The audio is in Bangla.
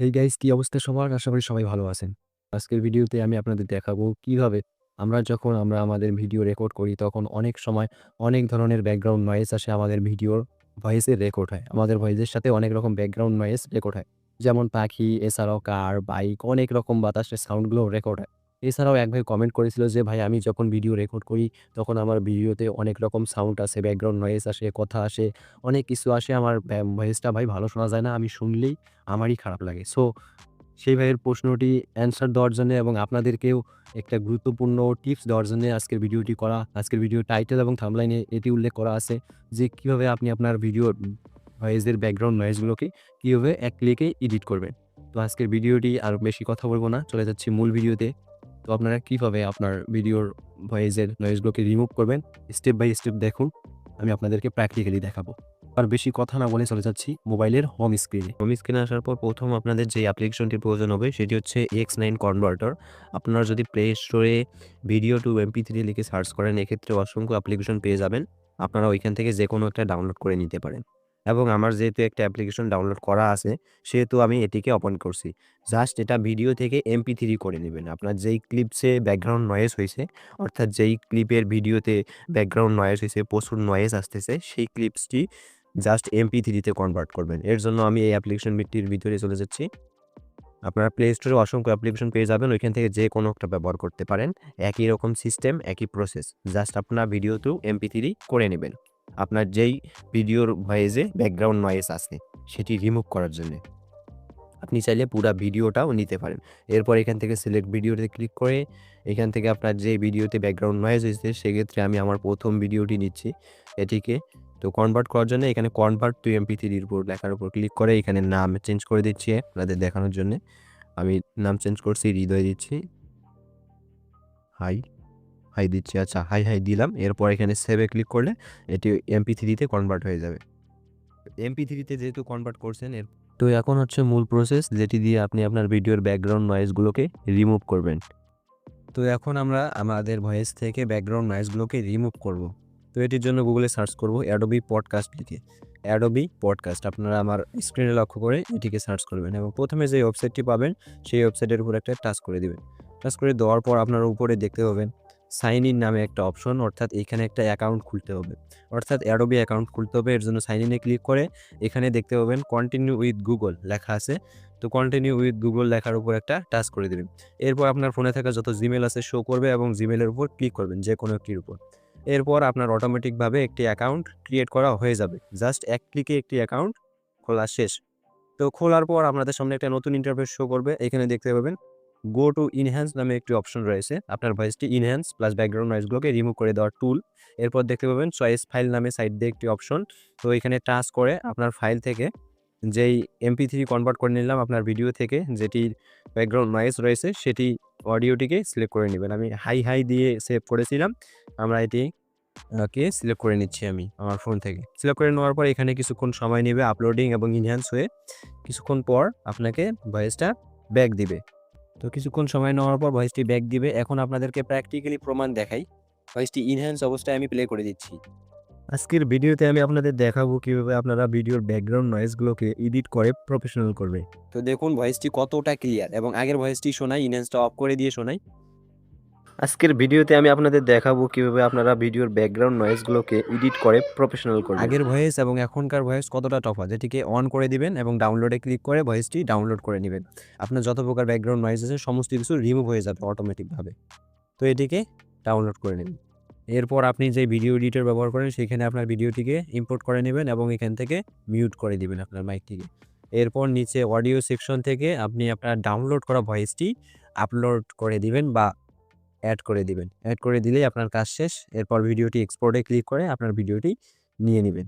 এই গাইস কি অবস্থা সবার? আশা করি সবাই ভালো আছেন। আজকের ভিডিওতে আমি আপনাদের দেখাবো কীভাবে আমরা যখন আমরা আমাদের ভিডিও রেকর্ড করি তখন অনেক সময় অনেক ধরনের ব্যাকগ্রাউন্ড নয়েস আসে আমাদের ভিডিওর ভয়েসের রেকর্ড হয়। আমাদের ভয়েসের সাথে অনেক রকম ব্যাকগ্রাউন্ড নয়েস রেকর্ড হয়। যেমন পাখি, এছাড়াও কার, বাইক অনেক রকম বাতাসের সাউন্ডগুলো রেকর্ড হয়। এছাড়াও এক ভাই কমেন্ট করেছিল যে ভাই আমি যখন ভিডিও রেকর্ড করি তখন আমার ভিডিওতে অনেক রকম সাউন্ড আসে, ব্যাকগ্রাউন্ড নয়েজ আসে, কথা আসে, অনেক কিছু আসে। আমার ভয়েসটা ভাই ভালো শোনা যায় না। আমি শুনলেই আমারই খারাপ লাগে। সো সেই ভাইয়ের প্রশ্নটি অ্যান্সার দেওয়ার জন্য এবং আপনাদেরকেও একটা গুরুত্বপূর্ণ টিপস দেওয়ার জন্য আজকের ভিডিওটি করা। আজকের ভিডিও টাইটেল এবং থামলাইনে এটি উল্লেখ করা আছে যে কীভাবে আপনি আপনার ভিডিও ভয়েসের ব্যাকগ্রাউন্ড নয়েজগুলোকে কীভাবে এক ক্লিকে এডিট করবেন। তো আজকের ভিডিওটি আর বেশি কথা বলব না। চলে যাচ্ছি মূল ভিডিওতে। তো আপনারা কীভাবে আপনার ভিডিওর ভয়েসের নয়েজগুলোকে রিমুভ করবেন স্টেপ বাই স্টেপ দেখুন। আমি আপনাদেরকে প্র্যাকটিক্যালি দেখাবো। আর বেশি কথা না বলে চলে যাচ্ছি মোবাইলের হোম স্ক্রিনে। হোম স্ক্রিনে আসার পর প্রথম আপনাদের যে অ্যাপ্লিকেশনটির প্রয়োজন হবে, সেটি হচ্ছে এক্স নাইন কনভার্টার আপনারা যদি প্লে স্টোরে ভিডিও টু এমপি থ্রি লিখে সার্চ করেন এক্ষেত্রে অসংখ্য অ্যাপ্লিকেশন পেয়ে যাবেন আপনারা ওইখান থেকে যে কোনো একটা ডাউনলোড করে নিতে পারেন এবং আমার যেহেতু একটা অ্যাপ্লিকেশন ডাউনলোড করা আছে, সেহেতু আমি এটিকে ওপেন করছি। জাস্ট এটা ভিডিও থেকে এমপি থ্রি করে নেবেন। আপনার যেই ক্লিপসে ব্যাকগ্রাউন্ড নয়েজ হয়েছে, অর্থাৎ যেই ক্লিপের ভিডিওতে ব্যাকগ্রাউন্ড নয়েজ হয়েছে, প্রচুর নয়েজ আসতেছে, সেই ক্লিপসটি জাস্ট এমপি থ্রিতে কনভার্ট করবেন। এর জন্য আমি এই অ্যাপ্লিকেশনটির ভিতরে চলে যাচ্ছি। আপনারা প্লে স্টোরে অসংখ্য অ্যাপ্লিকেশন পেয়ে যাবেন। ওইখান থেকে যে কোনো একটা ব্যবহার করতে পারেন। একই রকম সিস্টেম একই প্রসেস জাস্ট আপনার ভিডিও থ্রু এমপি থ্রি করে নেবেন। আপনার যেই ভিডিওর ভয়েসে ব্যাকগ্রাউন্ড নয়েজ আছে সেটি রিমুভ করার জন্য। আপনি চাইলে পুরো ভিডিওটাও নিতে পারেন। এরপর এখান থেকে সিলেক্ট ভিডিওতে ক্লিক করে, এখান থেকে আপনার যে ভিডিওতে ব্যাকগ্রাউন্ড নয়েজ হয়েছে, সেক্ষেত্রে আমি আমার প্রথম ভিডিওটি নিচ্ছি। এটিকে তো কনভার্ট করার জন্য এখানে কনভার্ট টু এমপি থ্রির উপর লেখার উপর ক্লিক করে, এখানে নাম চেঞ্জ করে দিচ্ছি আপনাদের দেখানোর জন্য। আমি নাম চেঞ্জ করছি, হৃদয় দিচ্ছি। হাই হাই দিচ্ছি আচ্ছা হাই হাই দিলাম। এরপর এখানে সেভে ক্লিক করলে এটি এমপি থ্রিতে কনভার্ট হয়ে যাবে। এমপি থ্রিতে যেহেতু কনভার্ট করছেন, এর তো এখন হচ্ছে মূল প্রসেস যেটি দিয়ে আপনি আপনার ভিডিওর ব্যাকগ্রাউন্ড নয়েজগুলোকে রিমুভ করবেন। তো এখন আমরা আমাদের ভয়েস থেকে ব্যাকগ্রাউন্ড নয়েজগুলোকে রিমুভ করব। তো এটির জন্য গুগলে সার্চ করব অ্যাডোবি পডকাস্ট লিখে। অ্যাডোবি পডকাস্ট আপনারা আমার স্ক্রিনে লক্ষ্য করে এটিকে সার্চ করবেন এবং প্রথমে যে ওয়েবসাইটটি পাবেন, সেই ওয়েবসাইটের উপর একটা টাচ করে দেবেন। টাচ করে দেওয়ার পর আপনারা উপরে দেখতে পাবেন সাইন ইন নামে একটা অপশন, অর্থাৎ এখানে একটা অ্যাকাউন্ট খুলতে হবে। অর্থাৎ অ্যাডোবি অ্যাকাউন্ট খুলতে হবে, এর জন্য সাইন ইনে ক্লিক করে এখানে দেখতে পাবেন কন্টিনিউ উইথ গুগল লেখা আছে। তো কন্টিনিউ উইথ গুগল লেখার উপর একটা টাচ করে দেবেন। এরপর আপনার ফোনে থাকা যত জিমেল আছে শো করবে এবং জিমেলের উপর ক্লিক করবেন যে কোনো একটির উপর। এরপর আপনার অটোমেটিকভাবে একটি অ্যাকাউন্ট ক্রিয়েট করা হয়ে যাবে। জাস্ট এক ক্লিকে একটি অ্যাকাউন্ট খোলা শেষ। তো খোলার পর আপনাদের সামনে একটা নতুন ইন্টারফেস শো করবে। এখানে দেখতে পাবেন গো টু ইনহ্যান্স নামে একটি অপশন রয়েছে। আপনার ভয়েসটি ইনহ্যান্স প্লাস ব্যাকগ্রাউন্ড নয়েজগুলোকে রিমুভ করে দেওয়ার টুল এরপর দেখতে পাবেন চয়েস ফাইল নামে সাইড দিয়ে একটি অপশন তো এখানে টাচ করে আপনার ফাইল থেকে যেই এমপি থ্রি কনভার্ট করে নিলাম আপনার ভিডিও থেকে যেটি ব্যাকগ্রাউন্ড নয়েজ রয়েছে, সেটি অডিওটিকে সিলেক্ট করে নেবেন। আমি হাই হাই দিয়ে সেভ করেছিলাম। আমরা এটি কে সিলেক্ট করে নিচ্ছি আমি আমার ফোন থেকে। সিলেক্ট করে নেওয়ার পর এখানে কিছুক্ষণ সময় নেবে আপলোডিং এবং ইনহ্যান্স হয়ে। কিছুক্ষণ পর আপনাকে ভয়েসটা ব্যাক দিবে। তো কিছুক্ষণ সময় নেওয়ার পর ভয়েসটি ব্যাক দিবে। এখন আপনাদেরকে প্র্যাকটিক্যালি প্রমাণ দেখাই। ভয়েসটি ইনহ্যান্স অবস্থায় আমি প্লে করে দিচ্ছি। আজকের ভিডিওতে আমি আপনাদের দেখাবো কীভাবে আপনারা ভিডিওর ব্যাকগ্রাউন্ড নয়েজগুলোকে এডিট করে প্রফেশনাল করবে। তো দেখুন ভয়েসটি কতটা ক্লিয়ার এবং আগের ভয়েসটি শোনাই ইনহ্যান্সটা অফ করে দিয়ে শোনাই। আজকের ভিডিওতে আমি আপনাদের দেখাবো কীভাবে আপনারা ভিডিওর ব্যাকগ্রাউন্ড নয়েজগুলোকে এডিট করে প্রফেশনাল করবেন। আগের ভয়েস এবং এখনকার ভয়েস কতটা তফাৎ যেটিকে অন করে দিবেন এবং ডাউনলোডে ক্লিক করে ভয়েসটি ডাউনলোড করে নেবেন। আপনার যত প্রকার ব্যাকগ্রাউন্ড নয়েজ আছে, সমস্ত কিছু রিমুভ হয়ে যাবে অটোমেটিকভাবে তো এটিকে ডাউনলোড করে নেবেন। এরপর আপনি যে ভিডিও এডিটর ব্যবহার করেন, সেখানে আপনার ভিডিওটিকে ইম্পোর্ট করে নেবেন এবং এখান থেকে মিউট করে দিবেন আপনার মাইকটিকে এরপর নিচে অডিও সেকশন থেকে আপনি আপনার ডাউনলোড করা ভয়েসটি আপলোড করে দিবেন বা অ্যাড করে দিবেন। অ্যাড করে দিলেই আপনার কাজ শেষ। এরপর ভিডিওটি এক্সপোর্টে ক্লিক করে আপনার ভিডিওটি নিয়ে নেবেন।